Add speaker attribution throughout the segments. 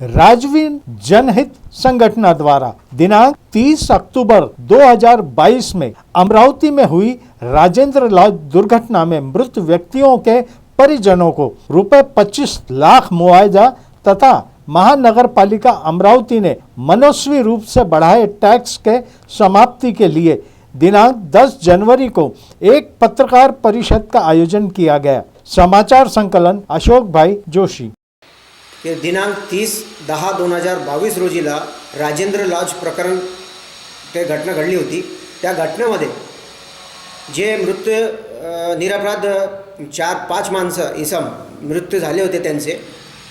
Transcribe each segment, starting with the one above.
Speaker 1: राजवीर जनहित संगठना द्वारा दिनांक 30 अक्टूबर 2022 में अमरावती में हुई राजेंद्र लाल दुर्घटना में मृत व्यक्तियों के परिजनों को रुपए 25 लाख मुआवजा तथा महानगर पालिका अमरावती ने मनस्वी रूप से बढ़ाए टैक्स के समाप्ति के लिए दिनांक 10 जनवरी को एक पत्रकार परिषद का आयोजन किया गया। समाचार संकलन अशोक भाई जोशी।
Speaker 2: हे दिनांक तीस दहा दोन हजार बावीस रोजीला राजेंद्र लॉज प्रकरण ते घटना घडली होती. त्या घटनेमध्ये जे मृत्यू निरपराध चार पाच माणसं इसम मृत्यू झाले होते त्यांचे.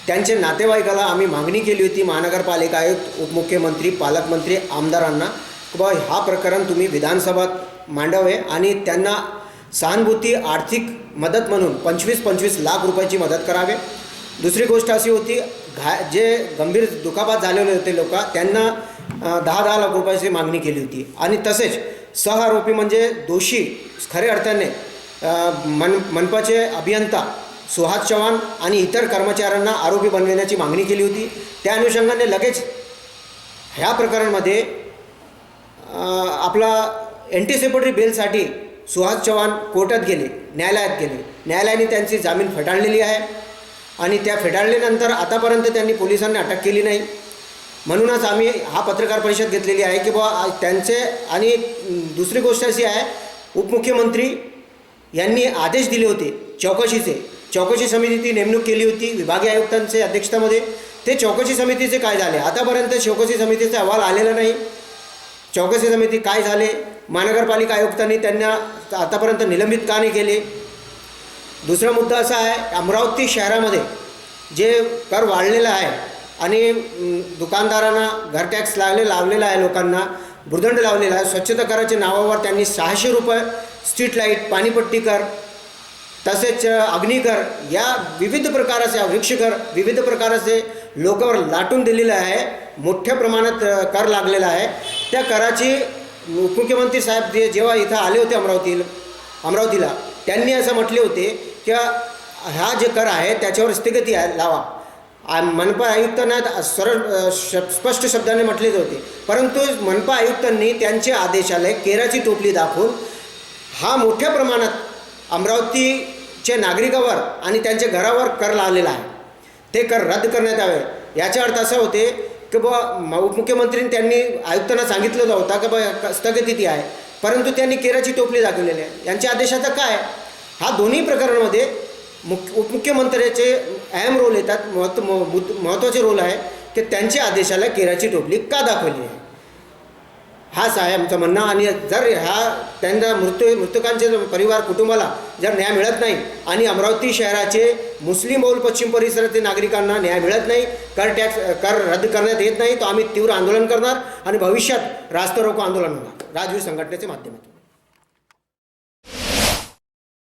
Speaker 2: त्यांचे नातेवाईकाला आम्ही मागणी केली होती महानगरपालिका आयुक्त उपमुख्यमंत्री पालकमंत्री आमदारांना की बा हा प्रकरण तुम्ही विधानसभात मांडावे आणि त्यांना सहानुभूती आर्थिक मदत म्हणून पंचवीस पंचवीस लाख रुपयाची मदत करावे. दुसरी गोष्ट अशी होती घा जे गंभीर दुखापत झालेले होते लोक त्यांना दहा दहा लाख रुपयाची मागणी केली होती. आणि तसेच सहआरोपी म्हणजे दोषी खऱ्या अर्थाने मन मनपाचे अभियंता सुहास चव्हाण आणि इतर कर्मचाऱ्यांना आरोपी बनविण्याची मागणी केली होती. त्या अनुषंगाने लगेच ह्या प्रकरणामध्ये आपला अँटिसिपेटरी बेलसाठी सुहास चव्हाण कोर्टात गेले न्यायालयात गेले. न्यायालयाने त्यांची जामीन फटाळलेली आहे. आणि त्या फेटाळल्यानंतर आतापर्यंत त्यांनी पोलिसांनी अटक केली नाही. म्हणूनच आम्ही हा पत्रकार परिषद घेतलेली आहे की बुवा त्यांचे आणि दुसरी गोष्ट अशी आहे उपमुख्यमंत्री यांनी आदेश दिले होते चौकशीचे. चौकशी समितीची नेमणूक केली होती विभागीय आयुक्तांचे अध्यक्षतामध्ये. ते चौकशी समितीचे काय झाले? आतापर्यंत चौकशी समितीचा अहवाल आलेला नाही. चौकशी समिती काय झाले? महानगरपालिका आयुक्तांनी त्यांना आतापर्यंत निलंबित का नाही केले? दुसरा मुद्दा असा आहे अमरावती शहरामध्ये जे कर वाढलेला आहे आणि दुकानदारांना घर टॅक्स लावले लावलेला आहे लोकांना भुर्दंड लावलेला आहे स्वच्छता कराच्या नावावर त्यांनी सहाशे रुपये स्ट्रीट लाइट पाणीपट्टी कर तसेच अग्निकर या विविध प्रकाराचे वृक्षकर विविध प्रकाराचे लोकांवर लाटून दिलेलं आहे मोठ्या प्रमाणात कर लागलेला आहे. त्या कराची उपमुख्यमंत्री साहेब जे जेव्हा इथं आले होते अमरावती अमरावतीला त्यांनी असं म्हटले होते की हा जे कर आहे त्याच्यावर स्थगिती लावा. मनपा आयुक्तांना सरळ श- स्पष्ट शब्दाने म्हटले होते. परंतु मनपा आयुक्तांनी त्यांचे आदेशालय केराची टोपली दाखवून हा मोठ्या प्रमाणात अमरावतीच्या नागरिकावर आणि त्यांच्या घरावर कर लावलेला आहे. ते कर रद्द करण्यात यावे. याचा अर्थ असा होते की बा उपमुख्यमंत्रींनी त्यांनी आयुक्तांना सांगितलं होता की बा स्थगिती आहे. परंतु त्यांनी केराची टोपली दाखवलेली आहे. यांच्या आदेशाचा काय हा दोन्ही प्रकरणामध्ये मुख्य उपमुख्यमंत्र्याचे अहम रोल येतात महत्त्व मुद- महत्त्वाचे रोल आहे की त्यांच्या आदेशाला केराची टोपली का दाखवली आहे? हाच आहे आमचं म्हणणं आणि जर ह्या त्यांना मृत्यू मृतकांचे परिवार कुटुंबाला जर न्याय मिळत नाही आणि अमरावती शहराचे मुस्लिम बहुल पश्चिम परिसरातील नागरिकांना न्याय मिळत नाही कर टॅक्स कर रद्द करण्यात येत नाही तर आम्ही तीव्र आंदोलन करणार आणि भविष्यात रास्ता रोको आंदोलन होणार. राजवीर संघटनेच्या माध्यमातून.